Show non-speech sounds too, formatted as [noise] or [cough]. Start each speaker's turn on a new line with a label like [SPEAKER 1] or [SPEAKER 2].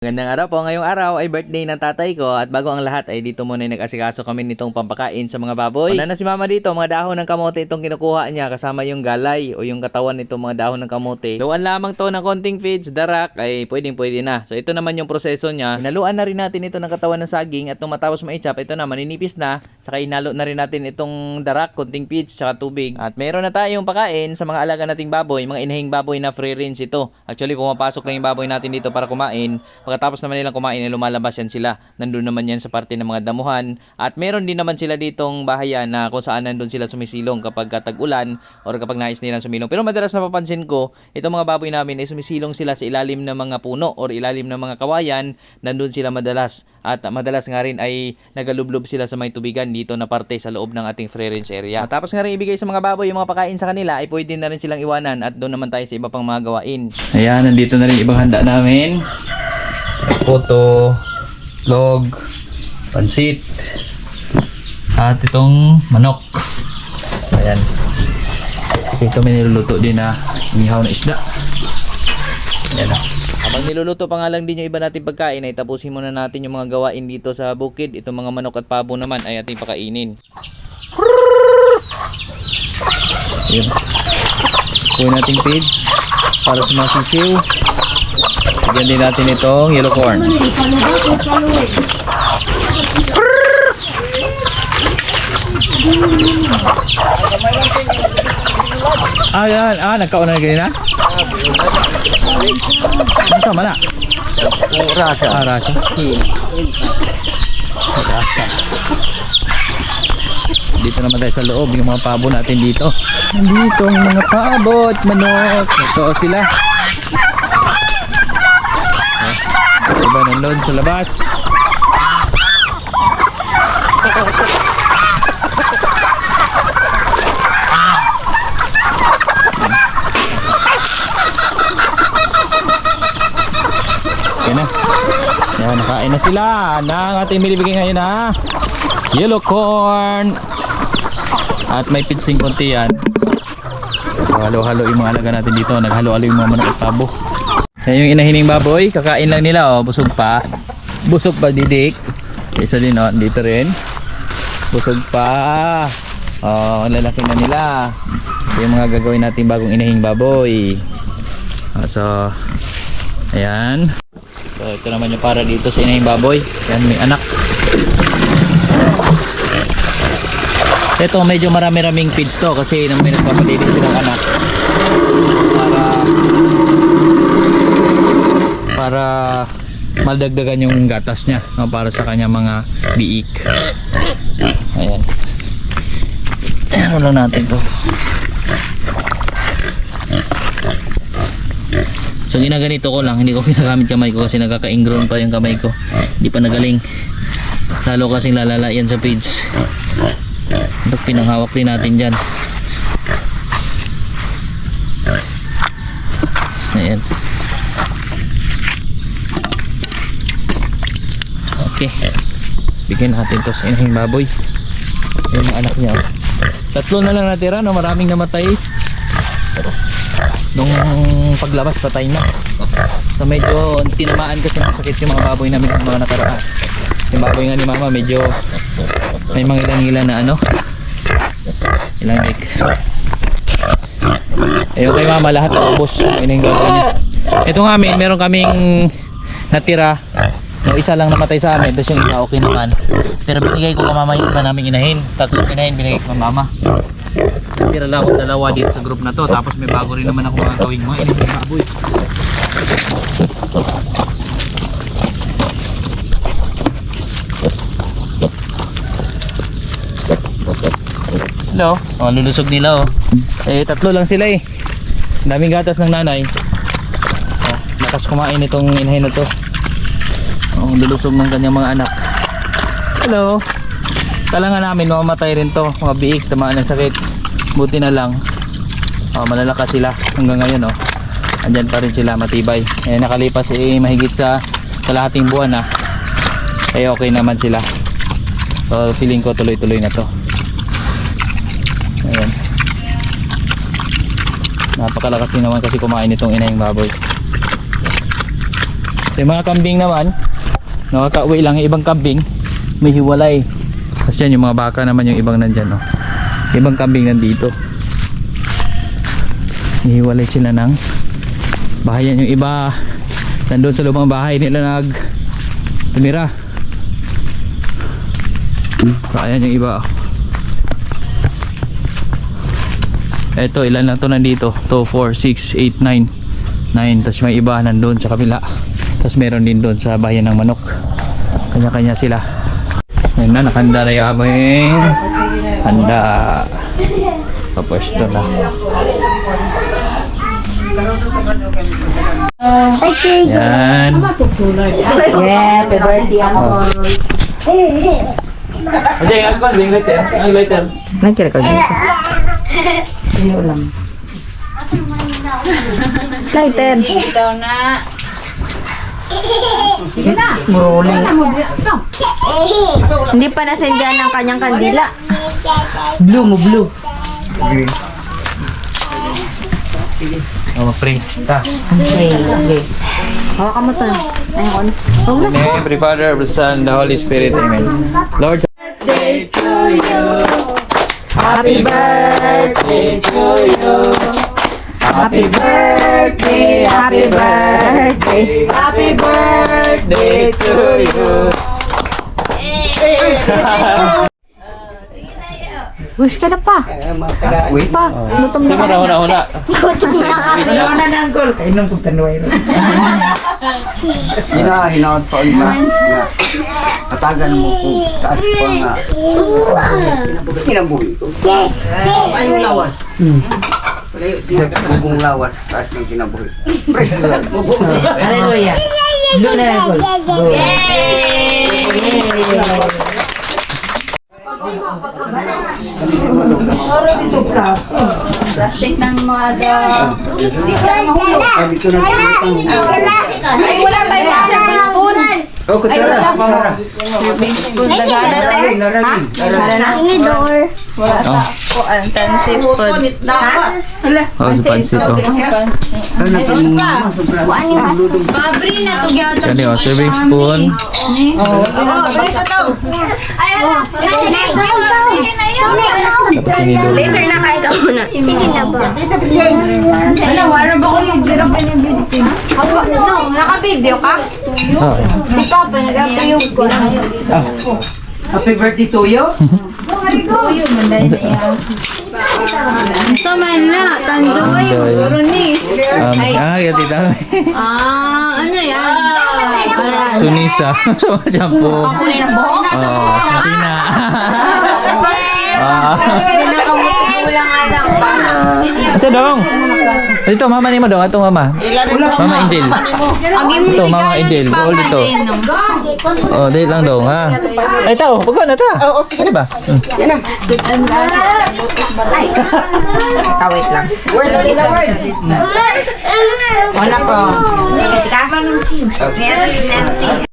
[SPEAKER 1] Magandang araw po. Ngayong araw ay birthday ng tatay ko at bago ang lahat ay dito muna nag-asikaso kami nitong pampakain sa mga baboy. Una na si mama dito, mga dahon ng kamote itong kinukuha niya kasama yung galay o yung katawan nitong mga dahon ng kamote. Luan lamang to ng konting feeds, darak ay pwedeng pwede na. So ito naman yung proseso niya. Hinaluan na rin natin ito ng katawan ng saging at nung matapos maichap, ito na maninipis na. Saka inalo na rin natin itong darak, konting feeds, saka tubig. At meron na tayong pakain sa mga alaga nating baboy, mga inahing baboy na free range ito. Actually, pumapasok na yung baboy natin dito para kumain. Pagkatapos naman nilang kumain, ay lumalabas yan sila. Nandun naman yan sa parte ng mga damuhan. At meron din naman sila ditong bahayan na kung saan nandun sila sumisilong kapag tag-ulan or kapag nais nilang sumilong. Pero madalas napapansin ko, itong mga baboy namin ay sumisilong sila sa ilalim ng mga puno or ilalim ng mga kawayan. Nandun sila madalas. At madalas nga rin ay nagalublob sila sa may tubigan dito na parte sa loob ng ating free range area. At tapos nga rin ibigay sa mga baboy yung mga pakain sa kanila ay pwede na rin silang iwanan at doon naman tayo sa iba pang mga gawain. Ayan, nandito na rin ibang handa namin. Puto, log, pansit, at itong manok. Ayan. Ito may niluluto din na inihaw na isda. Ayan na. Habang niluluto pa nga lang din yung iba nating pagkain ay tapusin muna natin yung mga gawain dito sa bukid. Itong mga manok at pabo naman ay ating pakainin. Ayan. Kuhin natin feed para sa mga sisiw. Bigyan din natin itong yellow corn. Ah, yan. Ah, nagkauna na ganyan na? Ano sama na?
[SPEAKER 2] Rasa.
[SPEAKER 1] Ah, rasa. Rasa. Dito naman tayo sa loob, yung mga pabo natin dito. Nandito ang mga pabo at manok. Ito sila. Ah, Iba nandun sa labas. Yan na. Yan, nakain na sila ng ating binibigay ngayon ha. Yellow corn. At may pitsing konti yan. Halo-halo yung mga alaga natin dito. Naghalo-halo yung mga manok at pabo. Yan yung inahining baboy. Kakain lang nila oh. Busog pa. Busog pa didik. Isa din oh. Dito rin. Busog pa. Oh, lalaki na nila. Ito yung mga gagawin natin bagong inahing baboy. Ah, so, ayan. So ito naman yung para dito sa inahing baboy. Yan may anak. Ito medyo marami-raming feeds to kasi nang may nagpapalitin silang anak. Para madagdagan yung gatas niya no, para sa kanya mga biik. Ayan. Ano lang natin to. So ginaganito ko lang, hindi ko [laughs] ginagamit kamay ko kasi nagkaka-ingrown pa yung kamay ko. Hindi pa nagaling. Lalo kasing lalala yan sa feeds. Ito pinanghawak din natin dyan. Ayan. Okay. Bigyan natin to sa inahing baboy. Yung mga anak niya. oh. Tatlo na lang natira, no? Maraming namatay nung paglabas patay na so medyo tinamaan kasi ng sakit yung mga baboy namin ng mga nakaraan yung baboy nga ni mama medyo may mga ilang ilan na ano ilang like ayun kay mama lahat naubos yun yung ito nga amin meron kaming natira yung isa lang namatay sa amin tapos yung isa okay naman pero binigay ko mama yung iba namin inahin tatlong inahin binigay ko mama Tira lang ako dalawa dito sa group na to. Tapos may bago rin naman ako gagawin mo. Ilang mga baboy. Hello. Oh, lulusog nila oh. Eh, tatlo lang sila eh. Daming gatas ng nanay. Oh, lakas kumain itong inahin na to. Oh, lulusog ng kanyang mga anak. Hello. Kala nga namin mamamatay rin to. Mga biik, tamaan ng sakit. Buti na lang. Oh, malalakas sila hanggang ngayon oh. Andyan pa rin sila matibay. Eh nakalipas eh mahigit sa kalahating buwan na. Eh okay naman sila. So feeling ko tuloy-tuloy na to. Ayan. Napakalakas din naman kasi kumain itong inahing baboy. Yung mga kambing naman, nakakauwi lang yung ibang kambing, may hiwalay. Tapos yan yung mga baka naman yung ibang nandyan. No? Ibang kambing nandito. Hihiwalay sila ng bahayan yung iba nandun sa lubang bahay nila nag tumira. So, ayan yung iba. Eto, ilan lang to nandito? 2, 4, 6, 8, 9. 9. Tapos may iba nandun sa kabila. Tapos meron din doon sa bayan ng manok. Kanya-kanya sila. Ayun na, nakanda na yung aming handa. Papwesto na. Yan.
[SPEAKER 2] Yeah, happy birthday, Uncle.
[SPEAKER 1] Ajay, ang kon, yung lighter. Ang lighter.
[SPEAKER 2] Nagkira ka dito. Ano ulam? Lighter.
[SPEAKER 3] Ikaw na.
[SPEAKER 2] Muruling. Hindi pa nasendyan ng kanyang kandila. Blue mo, blue.
[SPEAKER 1] Oh, pray. Ta.
[SPEAKER 2] Okay, okay. Hawakan mo to. Ayun. Huwag na.
[SPEAKER 1] In the name of the Father, of the Son, the Holy Spirit. Amen. Lord,
[SPEAKER 2] Happy birthday to you. Happy birthday, happy birthday, happy birthday to you. Wish ka na pa. Pa, lutom
[SPEAKER 1] Sige,
[SPEAKER 2] na.
[SPEAKER 1] una, una, una.
[SPEAKER 4] Hinauna na ang gol. Kainom kong tanway. Hina, hinaot pa ulit na. Nga. Katagan mo ko. Taas pa nga. Kinabuhi ko. Ay, yung lawas. Bugong lawas. Taas ng kinabuhi. Fresh blood.
[SPEAKER 2] Hallelujah. Blue na lang, Gol.
[SPEAKER 3] Plastic ng mga da.
[SPEAKER 4] Sabi ko na
[SPEAKER 3] Ay, wala tayong serving spoon.
[SPEAKER 4] Oh, kutara. Kamara.
[SPEAKER 3] Serving spoon. Lagana tayo.
[SPEAKER 4] Laragin, laragin.
[SPEAKER 3] Wala sa ko. Ang tansi food. Ha? Hala.
[SPEAKER 1] Oh, sa pansit to.
[SPEAKER 4] Ano.
[SPEAKER 3] Pabri na to gyata.
[SPEAKER 1] Kani, oh, serving spoon.
[SPEAKER 3] Ay, ala.
[SPEAKER 1] Tapos hinidol.
[SPEAKER 3] na kayo ka muna. Sige na ba? Wala, wala ba ko yung gira pa niya video? No, naka-video ka?
[SPEAKER 1] Ah,
[SPEAKER 3] Si Papa, nag-apayog ko.
[SPEAKER 1] ah.
[SPEAKER 4] Happy birthday to you. [laughs]
[SPEAKER 3] Ito man na, tandoy. Puro ni.
[SPEAKER 1] Um, ah, yan tita. [laughs]
[SPEAKER 3] Ah, ano yan?
[SPEAKER 1] Sunisa. Sa mga shampoo.
[SPEAKER 3] Kulay ng buhok?
[SPEAKER 1] Oh, Satina. Ah. Ito dong. Ito, mama ni mo dong. Ito, mama. Mama Angel. Ito, mama Angel. Bukol dito. Oh, dahil lang dong, ha? Ay, tao. Pagka na ta. Oo, sige na ba? Hmm.
[SPEAKER 2] Kawit lang. Wala ko.
[SPEAKER 3] Ka?